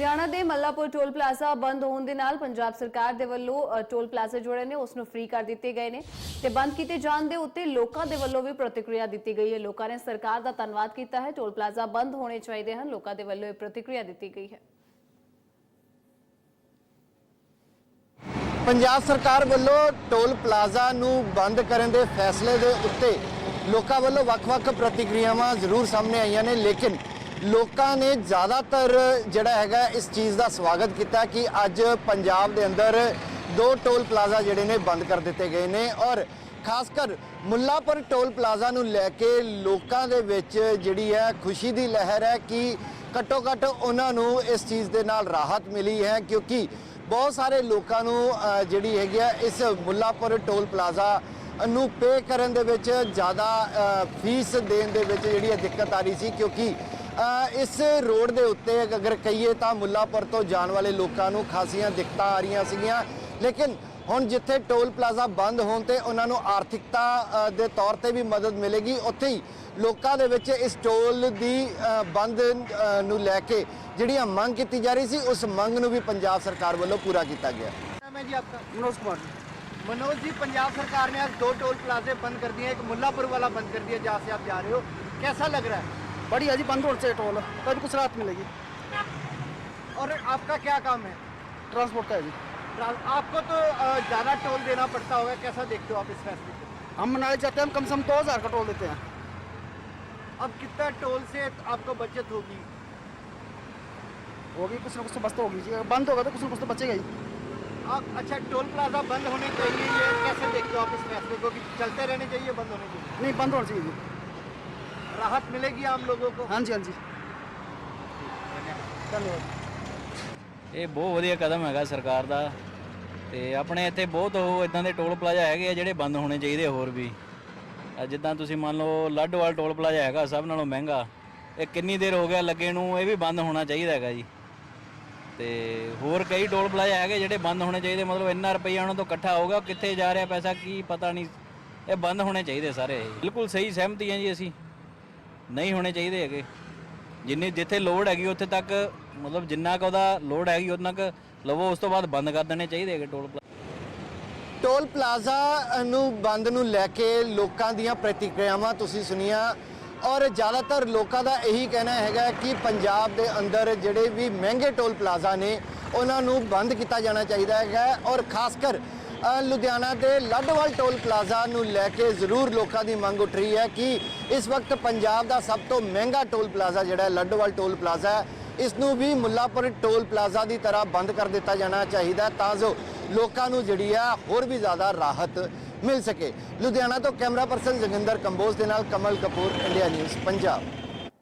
ਲੁਧਿਆਣਾ ਦੇ ਮੱਲਾਪੁਰ toll plaza ਬੰਦ ਹੋਣ ਦੇ ਨਾਲ ਪੰਜਾਬ ਸਰਕਾਰ ਦੇ ਵੱਲੋਂ ਟੋਲ ਪਲਾਜ਼ਾ ਜਿਹੜੇ ਨੇ ਉਸ ਨੂੰ ਫ੍ਰੀ ਕਰ ਦਿੱਤੇ ਗਏ ਨੇ ਤੇ ਬੰਦ ਕੀਤੇ ਜਾਣ ਦੇ ਉੱਤੇ ਲੋਕਾਂ ਦੇ ਵੱਲੋਂ ਵੀ ਪ੍ਰਤੀਕਿਰਿਆ ਦਿੱਤੀ ਗਈ ਹੈ। ਲੋਕਾਂ ਨੇ ਸਰਕਾਰ ਦਾ ਧੰਨਵਾਦ ਕੀਤਾ ਹੈ। ਟੋਲ ਪਲਾਜ਼ਾ ਬੰਦ ਹੋਣੇ ਚਾਹੀਦੇ ਹਨ। ਲੋਕਾਂ ਦੇ ਵੱਲੋਂ ਇਹ ਪ੍ਰਤੀਕਿਰਿਆ ਦਿੱਤੀ ਗਈ ਹੈ। ਪੰਜਾਬ ਸਰਕਾਰ ਵੱਲੋਂ ਟੋਲ ਪਲਾਜ਼ਾ ਨੂੰ ਬੰਦ ਕਰਨ ਦੇ ਫੈਸਲੇ ਦੇ ਉੱਤੇ ਲੋਕਾਂ ਵੱਲੋਂ ਵੱਖ-ਵੱਖ ਪ੍ਰਤੀਕਿਰਿਆਵਾਂ ਜ਼ਰੂਰ ਸਾਹਮਣੇ ਆਈਆਂ ਨੇ, ਲੇਕਿਨ ਲੋਕਾਂ ਨੇ ਜ਼ਿਆਦਾਤਰ ਜਿਹੜਾ ਹੈਗਾ ਇਸ ਚੀਜ਼ ਦਾ ਸਵਾਗਤ ਕੀਤਾ ਕਿ ਅੱਜ ਪੰਜਾਬ ਦੇ ਅੰਦਰ ਦੋ ਟੋਲ ਪਲਾਜ਼ਾ ਜਿਹੜੇ ਨੇ ਬੰਦ ਕਰ ਦਿੱਤੇ ਗਏ ਨੇ ਔਰ ਖਾਸ ਕਰ ਮੁੱਲਾਪੁਰ ਟੋਲ ਪਲਾਜ਼ਾ ਨੂੰ ਲੈ ਕੇ ਲੋਕਾਂ ਦੇ ਵਿੱਚ ਜਿਹੜੀ ਹੈ ਖੁਸ਼ੀ ਦੀ ਲਹਿਰ ਹੈ ਕਿ ਘੱਟੋ ਘੱਟ ਉਹਨਾਂ ਨੂੰ ਇਸ ਚੀਜ਼ ਦੇ ਨਾਲ ਰਾਹਤ ਮਿਲੀ ਹੈ ਕਿਉਂਕਿ ਬਹੁਤ ਸਾਰੇ ਲੋਕਾਂ ਨੂੰ ਜਿਹੜੀ ਹੈਗੀ ਆ ਇਸ ਮੁੱਲਾਪੁਰ ਟੋਲ ਪਲਾਜ਼ਾ ਨੂੰ ਪੇ ਕਰਨ ਦੇ ਵਿੱਚ ਜ਼ਿਆਦਾ ਫੀਸ ਦੇਣ ਦੇ ਵਿੱਚ ਜਿਹੜੀ ਹੈ ਦਿੱਕਤ ਆ ਰਹੀ ਸੀ ਕਿਉਂਕਿ ਇਸ ਰੋਡ ਦੇ ਉੱਤੇ ਅਗਰ ਕਹੀਏ ਤਾਂ ਮੁੱਲਾਪੁਰ ਤੋਂ ਜਾਣ ਵਾਲੇ ਲੋਕਾਂ ਨੂੰ ਖਾਸੀਆਂ ਦਿੱਕਤਾਂ ਆ ਰਹੀਆਂ ਸੀਗੀਆਂ ਲੇਕਿਨ ਹੁਣ ਜਿੱਥੇ ਟੋਲ ਪਲਾਜ਼ਾ ਬੰਦ ਹੋਣ ਤੇ ਉਹਨਾਂ ਨੂੰ ਆਰਥਿਕਤਾ ਅ, ਦੇ ਤੌਰ ਤੇ ਵੀ ਮਦਦ ਮਿਲੇਗੀ ਉੱਥੇ ਹੀ ਲੋਕਾਂ ਦੇ ਵਿੱਚ ਇਸ ਟੋਲ ਦੀ ਅ, ਬੰਦ ਅ, ਨੂੰ ਲੈ ਕੇ ਜਿਹੜੀਆਂ ਮੰਗ ਕੀਤੀ ਜਾ ਰਹੀ ਸੀ ਉਸ ਮੰਗ ਨੂੰ ਵੀ ਪੰਜਾਬ ਸਰਕਾਰ ਵੱਲੋਂ ਪੂਰਾ ਕੀਤਾ ਗਿਆ नाम है जी आपका मनोज कुमार जी मनोज जी पंजाब सरकार ने आज दो टोल प्लाजे बंद कर दिए एक मुल्लापुर वाला बंद कर दिया जहाँ से आप जा रहे हो कैसा लग रहा है बढ़िया जी बंद से टोल तभी कुछ राहत मिलेगी। और आपका क्या काम है? ट्रांसपोर्ट का है जी। आपको तो ज़्यादा टोल देना पड़ता होगा कैसा देखते हो आप इस फैसले को? हम मनाली जाते हैं हम कम से कम दो हज़ार का टोल देते हैं। अब कितना टोल से आपको बचत होगी? होगी कुछ ना कुछ तो बस तो होगी जी। बंद होगा तो कुछ ना कुछ तो बचेगा ही। आप अच्छा टोल प्लाजा बंद होने चाहिए कैसे देखते हो आप इस फैसले को कि चलते रहने चाहिए बंद होने चाहिए? नहीं बंद होना चाहिए राहत मिलेगी आम लोगों को हाँ जी हाँ जी धन्यवाद ਇਹ ਬਹੁਤ ਵਧੀਆ ਕਦਮ ਹੈਗਾ ਸਰਕਾਰ ਦਾ ਤੇ ਆਪਣੇ ਇੱਥੇ ਬਹੁਤ ਉਹ ਇਦਾਂ ਦੇ ਟੋਲ ਪਲਾਜ਼ਾ ਹੈਗੇ ਆ ਜਿਹੜੇ ਬੰਦ ਹੋਣੇ ਚਾਹੀਦੇ ਹੋਰ ਵੀ ਆ ਜਿੱਦਾਂ ਤੁਸੀਂ ਮੰਨ ਲਓ ਲੱਡਵਾਲ ਟੋਲ ਪਲਾਜ਼ਾ ਹੈਗਾ ਸਭ ਨਾਲੋਂ ਮਹਿੰਗਾ ਇਹ ਕਿੰਨੀ ਦੇਰ ਹੋ ਗਿਆ ਲੱਗੇ ਨੂੰ ਇਹ ਵੀ ਬੰਦ ਹੋਣਾ ਚਾਹੀਦਾ ਹੈਗਾ ਜੀ ਤੇ ਹੋਰ ਕਈ ਟੋਲ ਪਲਾਜ਼ਾ ਹੈਗੇ ਜਿਹੜੇ ਬੰਦ ਹੋਣੇ ਚਾਹੀਦੇ ਮਤਲਬ ਇੰਨਾ ਰੁਪਈਆ ਉਹਨਾਂ ਤੋਂ ਇਕੱਠਾ ਹੋਊਗਾ ਉਹ ਕਿੱਥੇ ਜਾ ਰਿਹਾ ਪੈਸਾ ਕੀ ਪਤਾ ਨਹੀਂ ਇਹ ਬੰਦ ਹੋਣੇ ਚਾਹੀਦੇ ਸਾਰੇ ਬਿਲਕੁਲ ਸਹੀ ਸਹਿਮਤੀ ਹਾਂ ਜੀ ਅਸੀਂ ਨਹੀਂ ਹੋਣੇ ਚਾਹੀਦੇ ਹੈਗੇ। ਜਿੰਨੀ ਜਿੱਥੇ ਲੋਡ ਹੈਗੀ, ਉੱਥੇ ਤੱਕ ਮਤਲਬ ਜਿੰਨਾ ਕੁ ਉਹਦਾ ਲੋਡ ਹੈਗੀ ਉਹਨਾਂ ਤੱਕ ਲਵੋ, ਉਸ ਤੋਂ ਬਾਅਦ ਬੰਦ ਕਰ ਦੇਣੇ ਚਾਹੀਦੇ ਹੈਗੇ ਟੋਲ ਪਲਾਜ਼ਾ ਟੋਲ ਪਲਾਜ਼ਾ ਨੂੰ ਬੰਦ ਨੂੰ ਲੈ ਕੇ ਲੋਕਾਂ ਦੀਆਂ ਪ੍ਰਤੀਕਿਰਿਆਵਾਂ ਤੁਸੀਂ ਸੁਣੀਆਂ। ਔਰ ਜ਼ਿਆਦਾਤਰ ਲੋਕਾਂ ਦਾ ਇਹੀ ਕਹਿਣਾ ਹੈਗਾ ਕਿ ਪੰਜਾਬ ਦੇ ਅੰਦਰ ਜਿਹੜੇ ਵੀ ਮਹਿੰਗੇ ਟੋਲ ਪਲਾਜ਼ਾ ਨੇ, ਉਹਨਾਂ ਨੂੰ ਬੰਦ ਕੀਤਾ ਜਾਣਾ ਚਾਹੀਦਾ ਹੈਗਾ। ਔਰ ਖਾਸ ਕਰ ਲੁਧਿਆਣਾ ਦੇ ਲੱਡਵਾਲ ਟੋਲ ਪਲਾਜ਼ਾ ਨੂੰ ਲੈ ਕੇ ਜ਼ਰੂਰ ਲੋਕਾਂ ਦੀ ਮੰਗ ਉੱਠ ਰਹੀ ਹੈ ਕਿ ਇਸ ਵਕਤ ਪੰਜਾਬ ਦਾ ਸਭ ਤੋਂ ਮਹਿੰਗਾ ਟੋਲ ਪਲਾਜ਼ਾ ਜਿਹੜਾ ਹੈ, ਲੱਡਵਾਲ ਟੋਲ ਪਲਾਜ਼ਾ ਹੈ, ਇਸ ਨੂੰ ਵੀ ਮੁੱਲਾਪੁਰ ਟੋਲ ਪਲਾਜ਼ਾ ਦੀ ਤਰ੍ਹਾਂ ਬੰਦ ਕਰ ਦਿੱਤਾ ਜਾਣਾ ਚਾਹੀਦਾ ਤਾਂ ਜੋ ਲੋਕਾਂ ਨੂੰ ਜਿਹੜੀ ਆ ਹੋਰ ਵੀ ਜ਼ਿਆਦਾ ਰਾਹਤ ਮਿਲ ਸਕੇ। ਲੁਧਿਆਣਾ ਤੋਂ ਕੈਮਰਾ ਪਰਸਨ ਜਗਿੰਦਰ ਕੰਬੋਜ ਦੇ ਨਾਲ ਕਮਲ ਕਪੂਰ, ਇੰਡੀਆ ਨਿਊਜ਼, ਪੰਜਾਬ।